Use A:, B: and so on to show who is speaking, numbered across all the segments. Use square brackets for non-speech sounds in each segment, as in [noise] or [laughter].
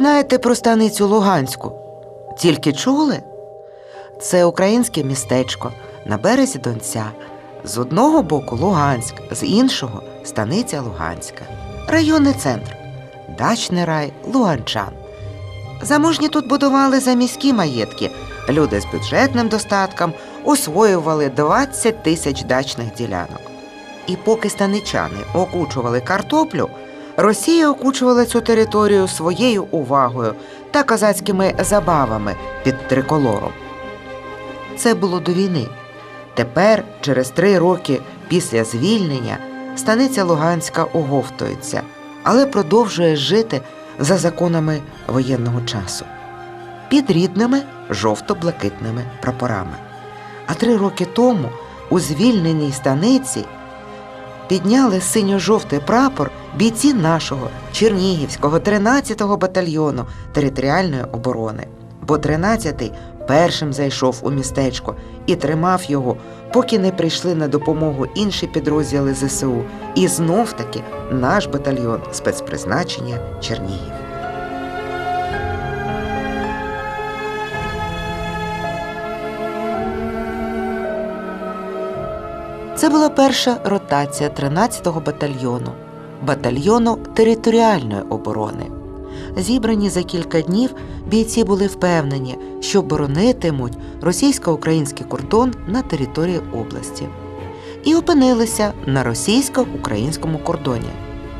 A: знаєте про станицю Луганську? Тільки чули? Це українське містечко на березі Донця. З одного боку Луганськ, з іншого станиця Луганська. Районний центр. Дачний рай Луганчан. Заможні тут будували заміські маєтки. Люди з бюджетним достатком освоювали 20 тисяч дачних ділянок. І поки станичани окучували картоплю, Росія окучувала цю територію своєю увагою та козацькими забавами під триколором. Це було до війни. Тепер, через три роки після звільнення, станиця Луганська оговтується, але продовжує жити за законами воєнного часу під рідними жовто-блакитними прапорами. А три роки тому у звільненій станиці підняли синьо-жовтий прапор бійці нашого Чернігівського 13-го батальйону територіальної оборони. Бо 13-й першим зайшов у містечко і тримав його, поки не прийшли на допомогу інші підрозділи ЗСУ. І знов таки наш батальйон спецпризначення Чернігів. Це була перша ротація 13-го батальйону, батальйону територіальної оборони. Зібрані за кілька днів бійці були впевнені, що боронитимуть російсько-український кордон на території області. І опинилися на російсько-українському кордоні,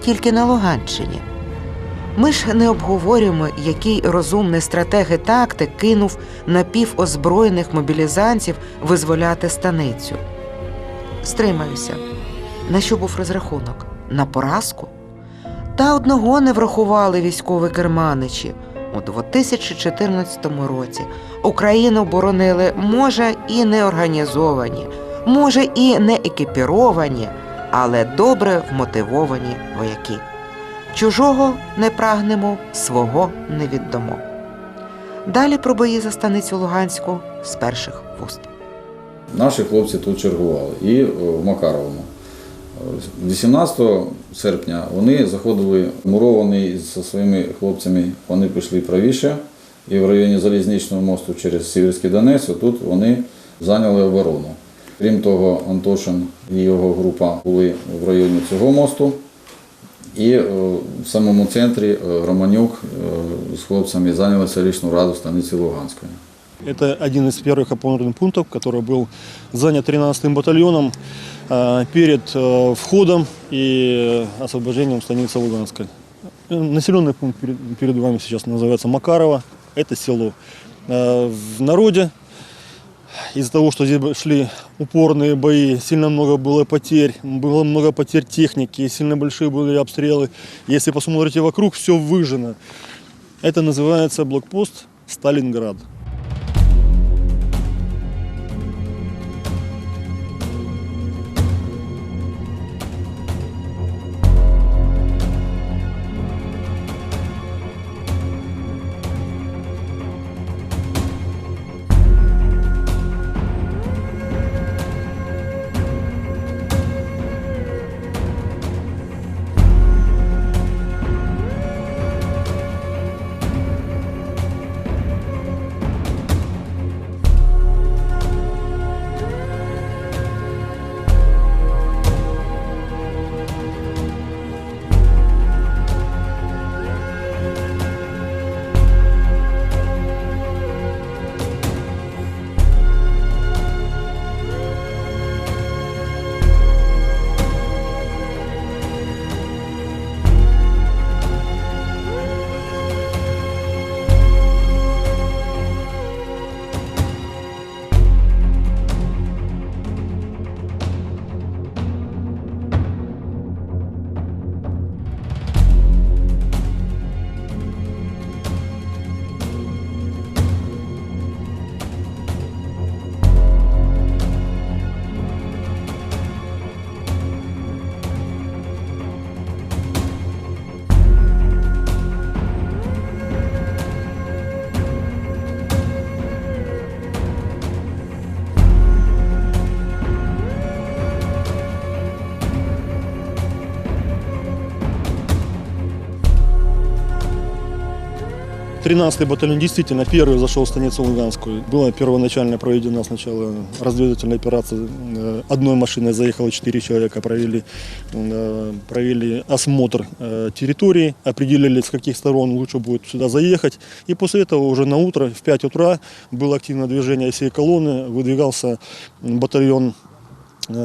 A: тільки на Луганщині. Ми ж не обговорюємо, який розумний стратег і тактик кинув напівозброєних мобілізантів визволяти станицю. Стримаюся. На що був розрахунок? На поразку? Та одного не врахували військові керманичі. У 2014 році Україну боронили, може, і не організовані, може, і не екіпіровані, але добре вмотивовані вояки. Чужого не прагнемо, свого не віддамо. Далі про бої за станицю Луганську з перших вуст.
B: Наші хлопці тут чергували і в Макаровому. Е, 18 серпня вони заходили муровані зі своїми хлопцями. Вони пішли правіше і в районі Залізничного мосту через Сіверський Донець. Тут вони зайняли оборону. Крім того, Антошин і його група були в районі цього мосту. І е, в самому центрі е, Романюк е, з хлопцями зайняли селищну раду станиці Луганської.
C: Это один из первых опорных пунктов, который был занят 13-м батальоном э, перед э, входом и освобождением станицы Луганской. Э, Населенный пункт перед, вами сейчас называется Макарова. Это село. В народе из-за того, что здесь шли упорные бои, сильно много было потерь, было много потерь техники, сильно большие были обстрелы. Если посмотрите вокруг, все выжжено. Это называется блокпост Сталинград. 13-й батальон действительно первый зашел в станицу Луганскую. Была первоначально проведена сначала разведывательная операция. Э, Одной машиной заехало 4 человека, провели, э, провели осмотр э, территории, определили, с каких сторон лучше будет сюда заехать. И после этого уже на утро, в 5 утра, было активное движение всей колонны, выдвигался батальон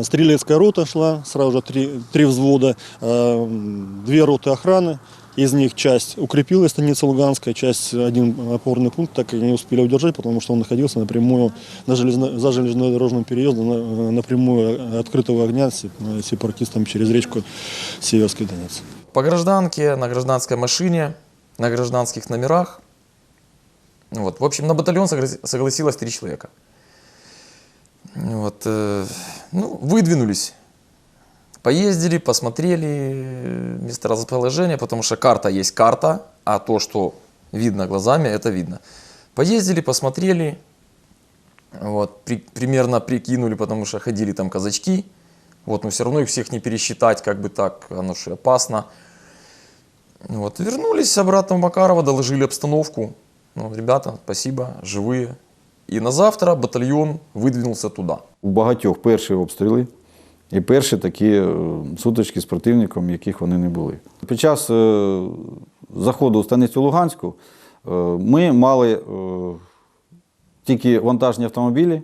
C: Стрелецкая рота шла, сразу же три, три взвода, две роты охраны. Из них часть укрепилась, станица Луганская, часть, один опорный пункт так и не успели удержать, потому что он находился напрямую на железно, за железнодорожным переездом, на- напрямую открытого огня с э, через речку Северский Донец.
D: По гражданке, на гражданской машине, на гражданских номерах. Вот. В общем, на батальон согла- согласилось три человека. Вот, э, ну, выдвинулись. Поездили, посмотрели э, месторасположение, потому что карта есть карта, а то, что видно глазами, это видно. Поездили, посмотрели, вот, при- примерно прикинули, потому что ходили там казачки. Вот, но все равно их всех не пересчитать, как бы так, оно же опасно. Вот, вернулись обратно в Макарово, доложили обстановку. Ну, ребята, спасибо, живые. И на завтра батальон выдвинулся туда.
B: У багатьох перші обстріли і перші такі е, сутички з противником, яких вони не були. Під час е, заходу в станицю Луганську е, ми мали тільки вантажні автомобілі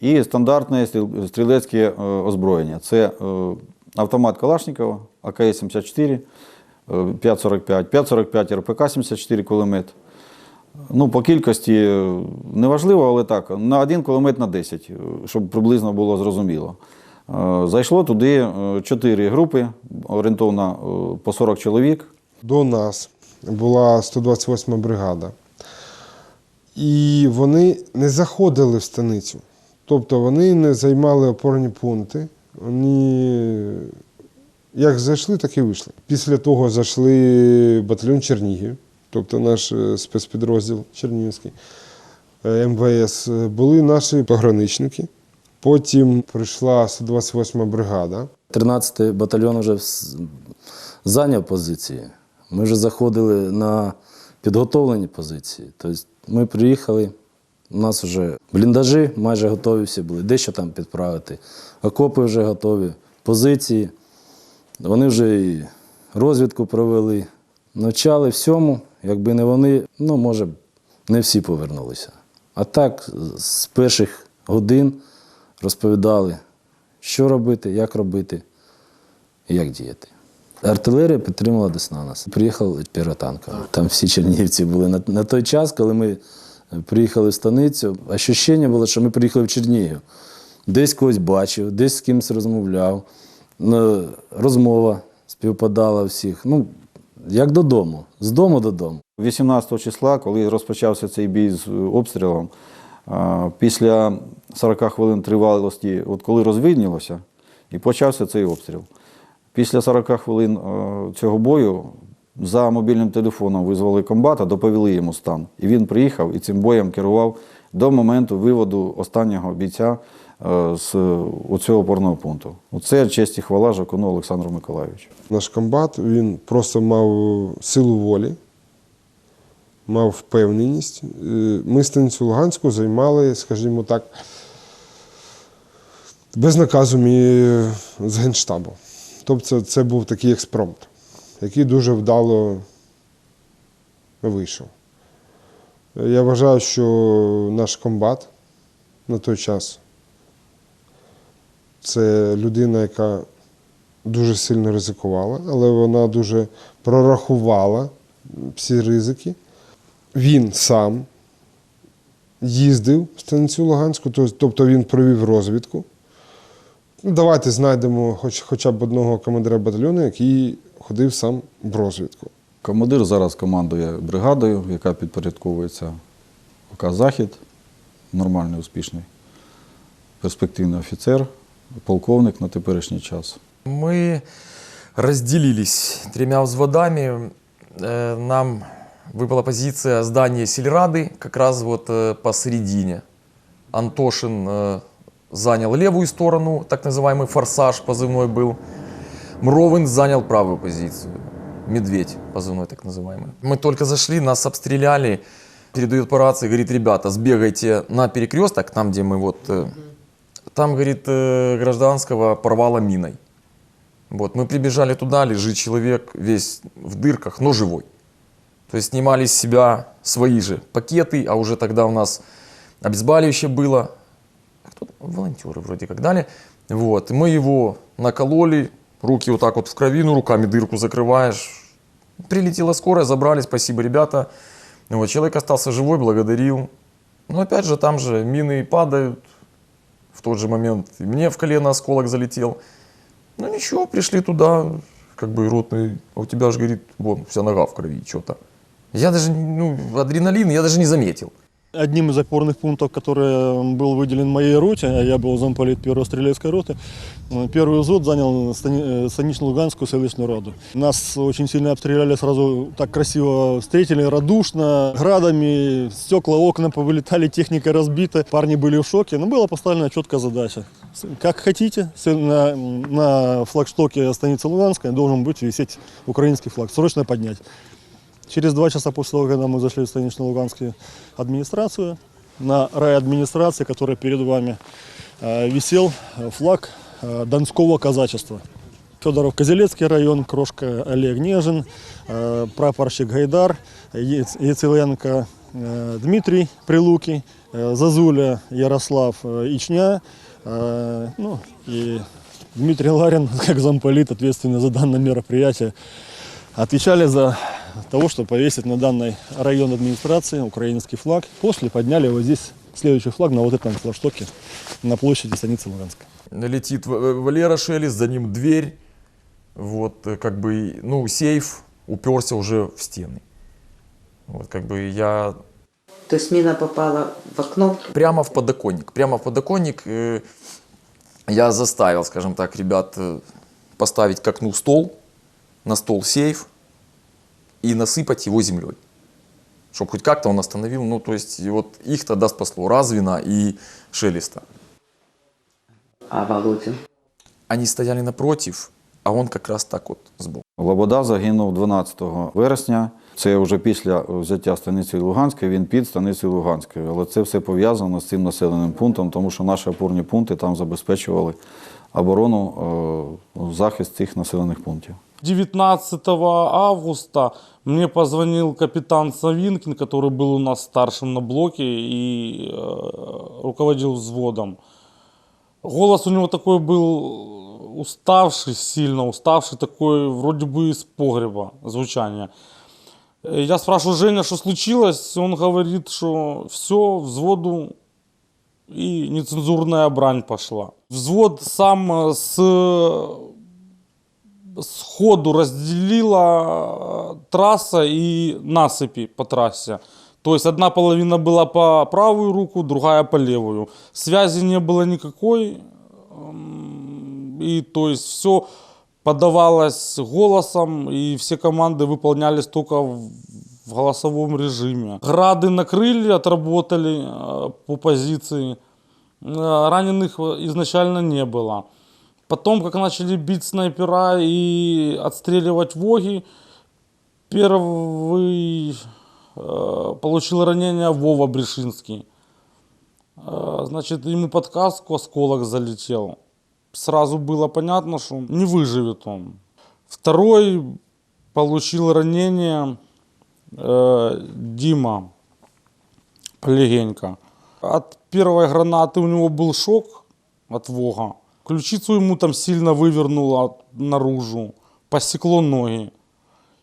B: і стандартне стрілецьке озброєння. Це автомат Калашникова, АКС-74, е, 5,45, 5,45 РПК-74 кулемет. Ну, по кількості неважливо, але так, на один кулемет на 10, е, щоб приблизно було зрозуміло. Е, Зайшло туди е, чотири групи, орієнтовно е, по 40 чоловік.
E: до нас була 128 бригада. І вони не заходили в станицю. Тобто вони не займали опорні пункти. Вони як зайшли, так і вийшли. Після того зайшли батальйон Чернігів, тобто наш спецпідрозділ Чернігівський, МВС. Були наші пограничники. Потім прийшла 128 бригада.
F: 13-й батальйон вже зайняв позиції. Ми вже заходили на підготовлені позиції. Тобто ми приїхали, у нас вже бліндажі майже готові всі були, дещо там підправити. Окопи вже готові, позиції. Вони вже і розвідку провели, навчали всьому. Якби не вони, ну, може, не всі повернулися. А так, з перших годин розповідали, що робити, як робити і як діяти. Артилерія підтримала Десна нас. Приїхав піротанка. Там всі чернігівці були. На, на той час, коли ми приїхали в станицю, ощущення було, що ми приїхали в Чернігів. Десь когось бачив, десь з кимось розмовляв. Ну, розмова співпадала всіх. Ну, як додому, з дому додому.
B: 18 числа, коли розпочався цей бій з обстрілом, а, після 40 хвилин тривалості, от коли розвиднілося, і почався цей обстріл. Після 40 хвилин е, цього бою за мобільним телефоном визвали комбата, доповіли йому стан. І він приїхав і цим боєм керував до моменту виводу останнього бійця е, з цього опорного пункту. Оце честь і хвала Жакуну Олександру Миколайовичу.
E: Наш комбат він просто мав силу волі, мав впевненість. Е, Ми станицю Луганську займали, скажімо так, без наказу мі- з Генштабу. Тобто це був такий експромт, який дуже вдало вийшов. Я вважаю, що наш комбат на той час це людина, яка дуже сильно ризикувала, але вона дуже прорахувала всі ризики. Він сам їздив в станицю Луганську, тобто він провів розвідку. Ну, давайте знайдемо хоч, хоча б одного командира батальйону, який ходив сам в розвідку.
B: Командир зараз командує бригадою, яка підпорядковується ОК Захід, нормальний, успішний, перспективний офіцер, полковник на теперішній час.
D: Мы разделились тремя взводами. Э, Нам выпала позиция здания сельрады, как раз вот э, посередине. Антошин э, занял левую сторону, так называемый форсаж позывной был. Мровин занял правую позицию. Медведь, позывной так называемый. Мы только зашли, нас обстреляли, передает по рации, говорит, ребята, сбегайте на перекресток, там, где мы вот... э, Там, говорит, гражданского порвало миной. Вот, мы прибежали туда, лежит человек весь в дырках, но живой. То есть снимали с себя свои же пакеты, а уже тогда у нас обезболивающее было. А Кто? Волонтеры вроде как дали. Вот, мы его накололи, руки вот так вот в крови, ну руками дырку закрываешь. Прилетела скорая, забрали, спасибо, ребята. Вот, человек остался живой, благодарил. Но опять же, там же мины падают. В тот же момент и мне в колено осколок залетел. Ну ничего, пришли туда, как бы ротный, а у тебя же, говорит, вон, вся нога в крови, что-то. Я даже, ну, адреналин я даже не заметил.
C: Одним из опорных пунктов, который был выделен моей роте, а я был замполит первой стрелецкой роты, первый взвод занял э, станично-луганскую селищную раду. Нас очень сильно обстреляли, сразу так красиво встретили, радушно, градами, стекла, окна повылетали, техника разбита, парни были в шоке, но была поставлена четкая задача. Как хотите, на, на флагштоке станицы Луганская должен быть висеть украинский флаг, срочно поднять. Через два часа после того, когда мы зашли в станично-луганскую администрацию, на райадминистрации, которая перед вами, э, висел э, флаг э, Донского казачества. Федоров Козелецкий район, Крошка Олег Нежин, прапорщик Гайдар, Яц- Яцеленко Дмитрий Прилуки, Зазуля Ярослав Ичня, ну и Дмитрий Ларин, [laughs] как замполит, ответственный за данное мероприятие, отвечали за того, чтобы повесить на данной район администрации украинский флаг. После подняли вот здесь следующий флаг на вот этом флагштоке на площади станицы Луганска.
D: Летит В- Валера Шелест, за ним дверь, вот, э, как бы, ну, сейф уперся уже в стены. Вот, как бы я
A: То есть міна попала в окно.
D: прямо в подоконник. Прямо в подоконник э, я заставил, скажем так, ребят э, поставить к окну стол, на стол сейф и насыпать его землей. Чтобы хоть как-то он остановил, ну, то есть, и вот их тогда спасло Развина и Шелеста.
A: А Володю?
D: Они стояли напротив, а он как раз так от сбоку.
B: Лобода загинув 12 вересня. Це вже після взяття станиці Луганської, він під станицею Луганською. Але це все пов'язано з цим населеним пунктом, тому що наші опорні пункти там забезпечували оборону, е, захист цих населених пунктів.
G: 19 августа мне позвонил капитан Савинкин, который был у нас старшим на блоке и э, руководил взводом. Голос у него такой был уставший, сильно уставший, такой вроде бы из погреба звучание. Э, Я спрашиваю, Женя, что случилось? Он говорит, что все, взводу и нецензурная брань пошла. Взвод сам э, с сходу разделила э, трасса и насыпи по трассе. То есть одна половина была по правую руку, другая по левую. Связи не было никакой. эм, И то есть все подавалось голосом, и все команды выполнялись только в в голосовом режиме. Грады накрыли, отработали э, по позиции. Э, Раненых э, изначально не было. Потом, как начали бить снайпера и отстреливать воги, первый э, получил ранение Вова Брешинский. Э, значит, ему под осколок залетел. Сразу было понятно, что не выживет он. Второй получил ранение э, Дима Легенько. От первой гранаты у него был шок от Вога. Ключицу ему там сильно вывернуло наружу, посекло ноги.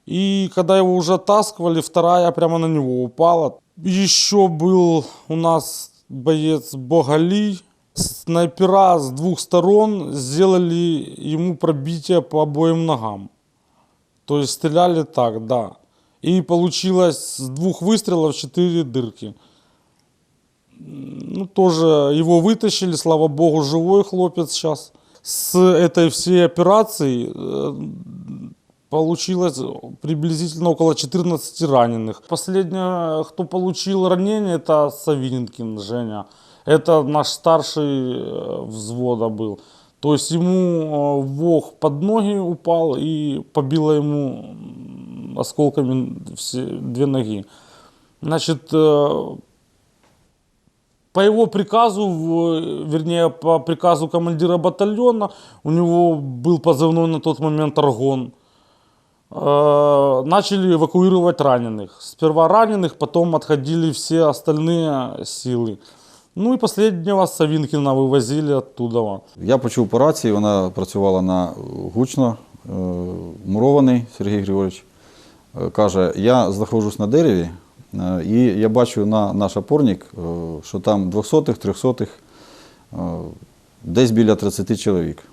G: И когда его уже оттаскивали, вторая прямо на него упала. Еще был у нас боец Богали. Снайпера с двух сторон сделали ему пробитие по обоим ногам. То есть стреляли так, да. И получилось с двух выстрелов четыре дырки. Ну, тоже его вытащили, слава богу, живой хлопец сейчас. С этой всей операцией э, получилось приблизительно около 14 раненых. Последнее, кто получил ранение, это Савинкин Женя. Это наш старший э, взвода был. То есть ему э, вог под ноги упал и побило ему осколками все, две ноги. Значит, по его приказу, в- вернее, по приказу командира батальона, у него был позывной на тот момент «Аргон», э, начали эвакуировать раненых. Сперва раненых, потом отходили все остальные силы. Ну и последнего Савинкина вывозили оттуда.
B: Я почув по рації, вона працювала на гучно. е, Мурований Сергій Григорович е, каже: я знаходжусь на дереві, е, і я бачу на наш опорник, е, що там 200-х, 300-х, е, десь біля 30 чоловік.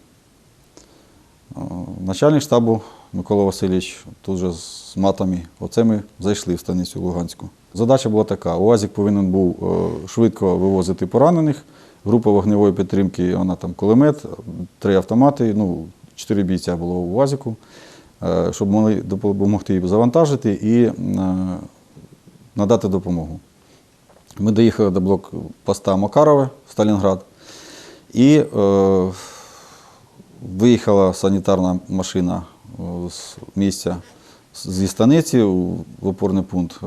B: Е, Начальник штабу Микола Васильович тут же з матами. Оце ми зайшли в станицю Луганську. Задача була така: УАЗик повинен був е, швидко вивозити поранених. Група вогневої підтримки, вона там кулемет, три автомати, ну, чотири бійця було у УАЗику, е, щоб могли допомогти їм завантажити і е, надати допомогу. Ми доїхали до блокпоста Макарове, Сталінград, і е, виїхала санітарна машина е, з місця зі станиці в опорний пункт е,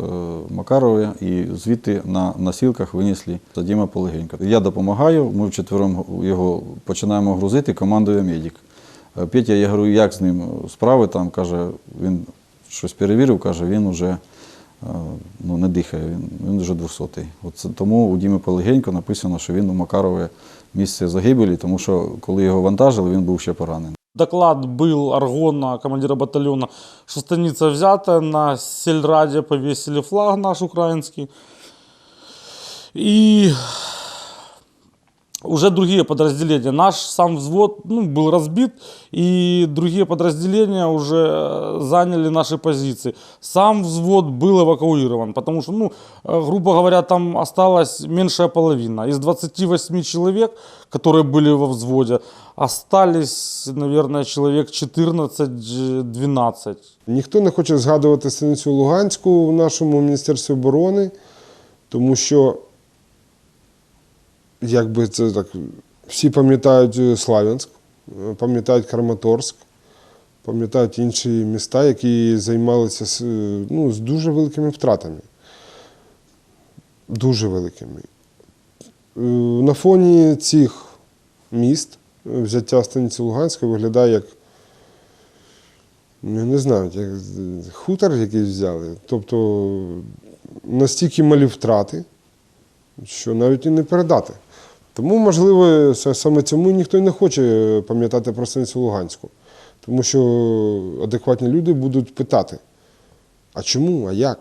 B: Макарове, і звідти на носілках винесли Діма Полегенька. Я допомагаю, ми вчетвером його починаємо грузити, командує медик. Е, Петя, я говорю, як з ним справи там, каже, він щось перевірив, каже, він вже ну, не дихає, він, він вже 200 От тому у Діми Полегенько написано, що він у Макарове місце загибелі, тому що коли його вантажили, він був ще поранений.
G: Доклад был Аргона, командира батальона, что станица взята, на сельраде повесили флаг наш украинский. И уже другие подразделения. Наш сам взвод ну, был разбит, и другие подразделения уже э, заняли наши позиции. Сам взвод был эвакуирован, потому что, ну, э, грубо говоря, там осталась меньшая половина. Из 28 человек, которые были во взводе, остались, наверное, человек 14-12.
E: Ніхто не хоче згадувати станицю Луганську в нашому Міністерстві оборони, тому що, якби це так, всі пам'ятають е, Славянськ, е, пам'ятають Краматорськ, пам'ятають інші міста, які займалися е, ну, з дуже великими втратами. Дуже великими. На фоні цих міст взяття станиці Луганської виглядає як Ну, не знаю, як хутор якийсь взяли. Тобто настільки малі втрати, що навіть і не передати. Тому, можливо, саме цьому ніхто й не хоче пам'ятати про станицю Луганську. Тому що адекватні люди будуть питати: а чому, а як?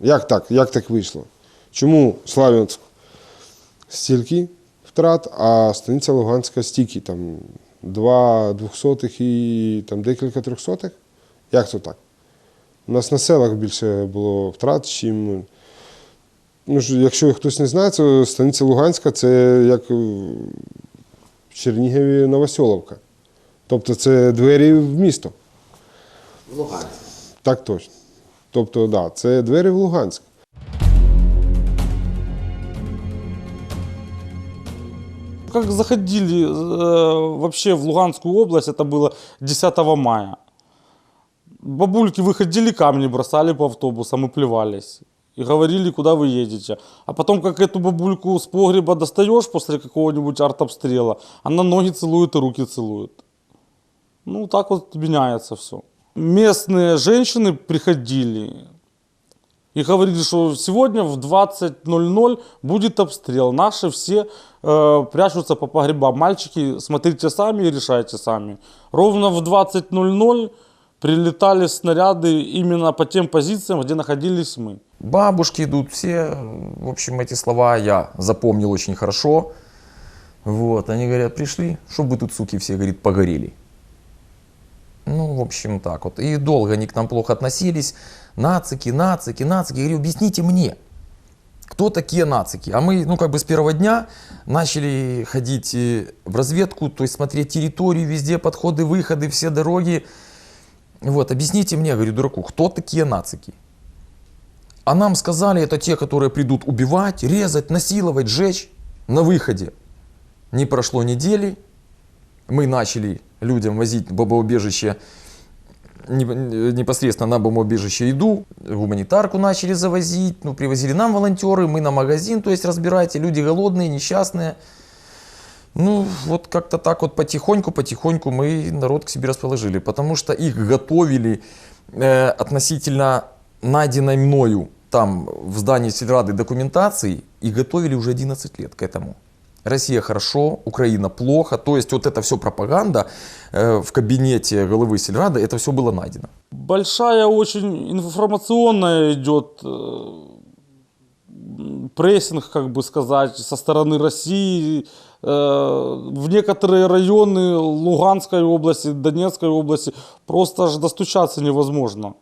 E: Як так? Як так вийшло? Чому Славянськ стільки втрат, а станиця Луганська стільки, там, два двохсотих і там, декілька трьохсотих? Як це так? У нас на селах більше було втрат, чим Ну, ж, якщо хтось не знає, то станиця Луганська це як е, в Чернігові Новосьоловка. Тобто це двері в місто.
A: В Луганську.
E: Так точно. Тобто, так, да, це двері в Луганськ.
G: Как заходили э, вообще в Луганскую область, это было 10 мая. Бабульки выходили, камни бросали по автобусам и плевались. И говорили, куда вы едете. А потом, как эту бабульку с погреба достаешь после какого-нибудь артобстрела, она ноги целует и руки целует. Ну, так вот меняется все. Местные женщины приходили и говорили, что сегодня в 20.00 будет обстрел. Наши все э, прячутся по погребам. Мальчики, смотрите сами и решайте сами. Ровно в 20.00 прилетали снаряды именно по тем позициям, где находились мы.
D: Бабушки идут все. В общем, эти слова я запомнил очень хорошо. Вот, они говорят, пришли, чтобы вы тут, суки, все, говорит, погорели. Ну, в общем, так вот. И долго они к нам плохо относились. Нацики, нацики, нацики. Я говорю, объясните мне, кто такие нацики? А мы, ну, как бы с первого дня начали ходить э, в разведку, то есть смотреть территорию, везде подходы, выходы, все дороги. Вот, объясните мне, говорю, дураку, кто такие нацики? А нам сказали, это те, которые придут убивать, резать, насиловать, жечь на выходе. Не прошло недели, мы начали людям возить в бомбоубежище не- непосредственно на бомбоубежище еду, гуманитарку начали завозить, ну, привозили нам волонтеры, мы на магазин, то есть разбирайте, люди голодные, несчастные. Ну, вот как-то так вот потихоньку-потихоньку мы народ к себе расположили, потому что их готовили э, относительно найденной мною там в здании сельрады документации и готовили уже 11 лет к этому. Россия хорошо, Украина плохо. То есть вот это все пропаганда э, в кабинете головы сельрады, это все было найдено.
G: Большая очень информационная идет э, прессинг, как бы сказать, со стороны России. Э, В некоторые районы Луганской области, Донецкой области просто аж достучаться невозможно.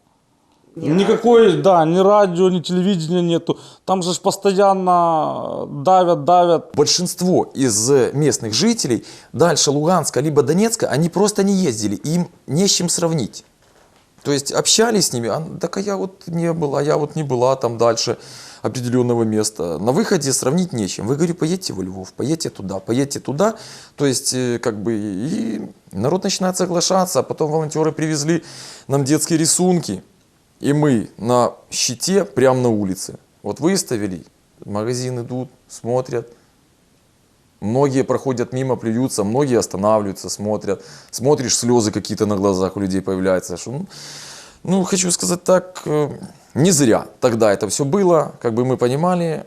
G: Никакой, да, ни радио, ни телевидения нету. Там же ж постоянно давят, давят.
D: Большинство из местных жителей дальше Луганска либо Донецка, они просто не ездили, им не с чем сравнить. То есть общались с ними, а, так а я вот не была, я вот не была там дальше определенного места. На выходе сравнить нечем. Вы, говорю, поедьте во Львов, поедьте туда, поедьте туда. То есть, э, как бы, и народ начинает соглашаться, а потом волонтеры привезли нам детские рисунки И мы на щите прямо на улице. Вот выставили, в магазин идут, смотрят. Многие проходят мимо, плюются, многие останавливаются, смотрят. Смотришь, слезы какие-то на глазах у людей появляются. Что, ну, ну, хочу сказать так, э, не зря тогда это все было, как бы мы понимали,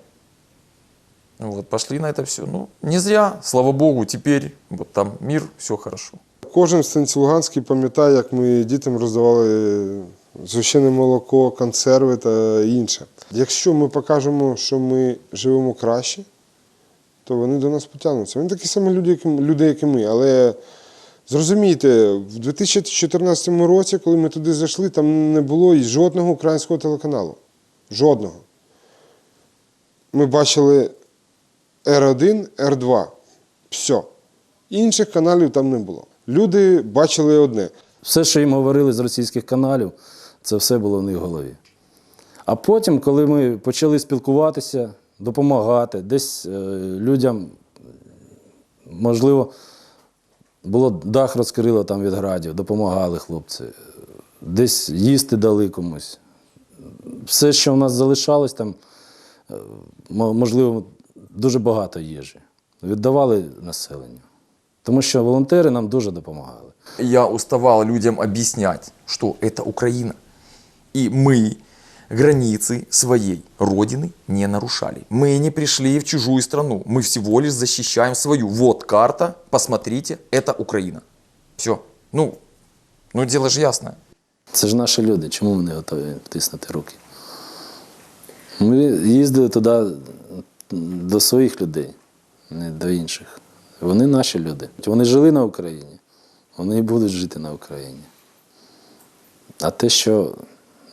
D: вот, пошли на это все. Ну, не зря, слава богу, теперь вот там мир, все хорошо.
E: Кожен в станиці Луганській пам'ятає, як ми дітям роздавали згущене молоко, консерви та інше. Якщо ми покажемо, що ми живемо краще, то вони до нас потягнуться. Вони такі самі люди, люди, як і ми. Але зрозумійте, в 2014 році, коли ми туди зайшли, там не було і жодного українського телеканалу. Жодного. Ми бачили Р1, Р2. Все. Інших каналів там не було. Люди бачили одне.
F: Все, що їм говорили з російських каналів, це все було в них в голові. А потім, коли ми почали спілкуватися, допомагати, десь е, людям, можливо, було дах розкрило там від градів, допомагали хлопці, десь їсти дали комусь. Все, що в нас залишалось там, е, можливо, дуже багато їжі. Віддавали населенню. Тому що волонтери нам дуже допомагали.
D: Я уставал людям объяснять, что это Украина И мы границы своей родины не нарушали. Мы не пришли в чужую страну. Мы всего лишь защищаем свою. Вот карта, посмотрите, это Украина. Все. Ну, ну дело же ясное.
F: Це ж наші люди, чому вони готові тиснути руки? Ми їздили туди до своїх людей, не до інших. Вони наші люди. Вони жили на Україні, вони і будуть жити на Україні. А те, що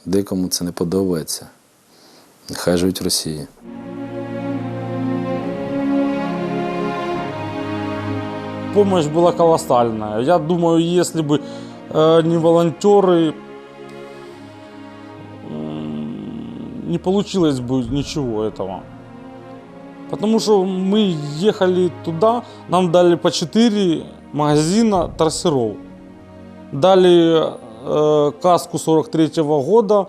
F: декому це не подобається, нехай живуть в Росії.
G: Помощь была колоссальная. Я думаю, если бы э, не волонтеры, м, не получилось бы ничего этого. Потому что мы ехали туда, нам дали по 4 магазина торсеров. Дали э, каску 43 года,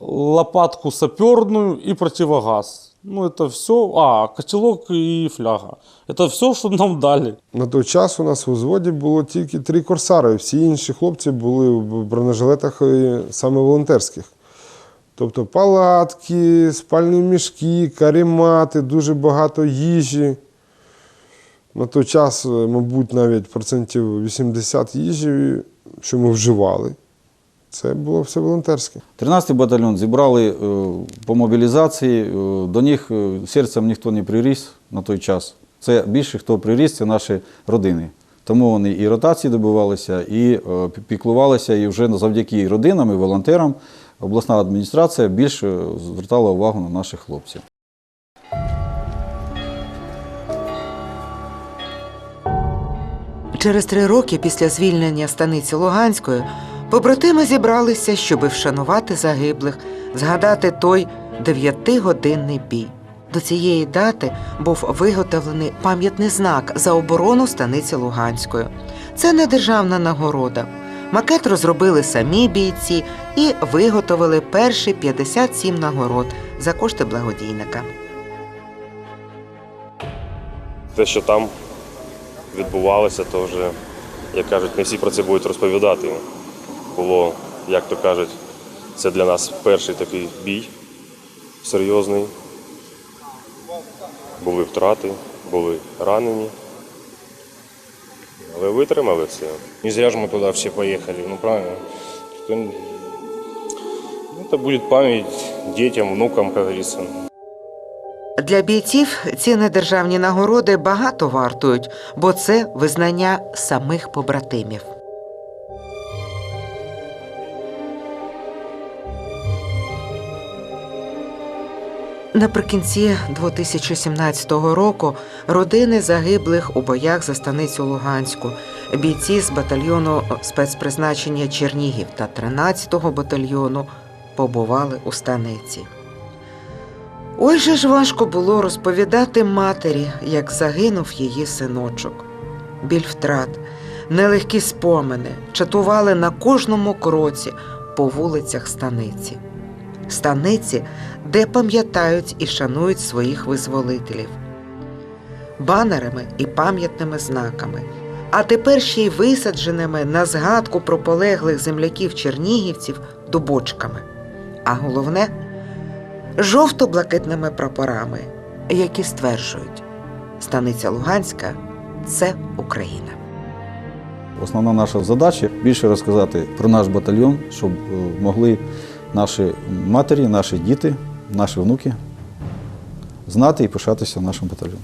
G: лопатку саперную и противогаз. Ну, это все. А, котелок и фляга. Это все, что нам дали.
E: На той час у нас у взводі було тільки три корсари. Всі інші хлопці були в бронежилетах е, саме волонтерських. Тобто палатки, спальні мішки, каремати, дуже багато їжі. На той час, е, мабуть, навіть процентів 80 їжі, що ми вживали, це було все волонтерське.
H: 13-й батальйон зібрали е, по мобілізації. е, До них е, серцем ніхто не приріс на той час. Це більше хто приріс, це наші родини. Тому вони і ротації добивалися, і піклувалися, і вже завдяки родинам і волонтерам обласна адміністрація більше звертала увагу на наших хлопців.
A: Через три роки після звільнення станиці Луганської побратими зібралися, щоби вшанувати загиблих, згадати той дев'ятигодинний бій. До цієї дати був виготовлений пам'ятний знак за оборону станиці Луганської. Це не державна нагорода. Макет розробили самі бійці і виготовили перші 57 нагород за кошти благодійника.
I: те, що там відбувалося, то вже, як кажуть, не всі про це будуть розповідати. Було, як то кажуть, це для нас перший такий бій серйозний. Були втрати, були ранені. Але витримали це.
J: Не зря же мы туда все поехали, ну правильно. Ну, Это будет память детям, внукам, как говорится.
A: Для бійців ці недержавні нагороди багато вартують, бо це визнання самих побратимів. Наприкінці 2017 року родини загиблих у боях за станицю Луганську, бійці з батальйону спецпризначення Чернігів та 13-го батальйону побували у станиці. Ой же ж важко було розповідати матері, як загинув її синочок. Біль втрат, нелегкі спомини чатували на кожному кроці по вулицях станиці. Станиці, де пам'ятають і шанують своїх визволителів. Банерами і пам'ятними знаками, а тепер ще й висадженими на згадку про полеглих земляків чернігівців дубочками. А головне жовто-блакитними прапорами, які стверджують, станиця Луганська це Україна.
H: Основна наша задача більше розказати про наш батальйон, щоб е, могли наші матері, наші діти, наші внуки знати і пишатися нашим батальйоном.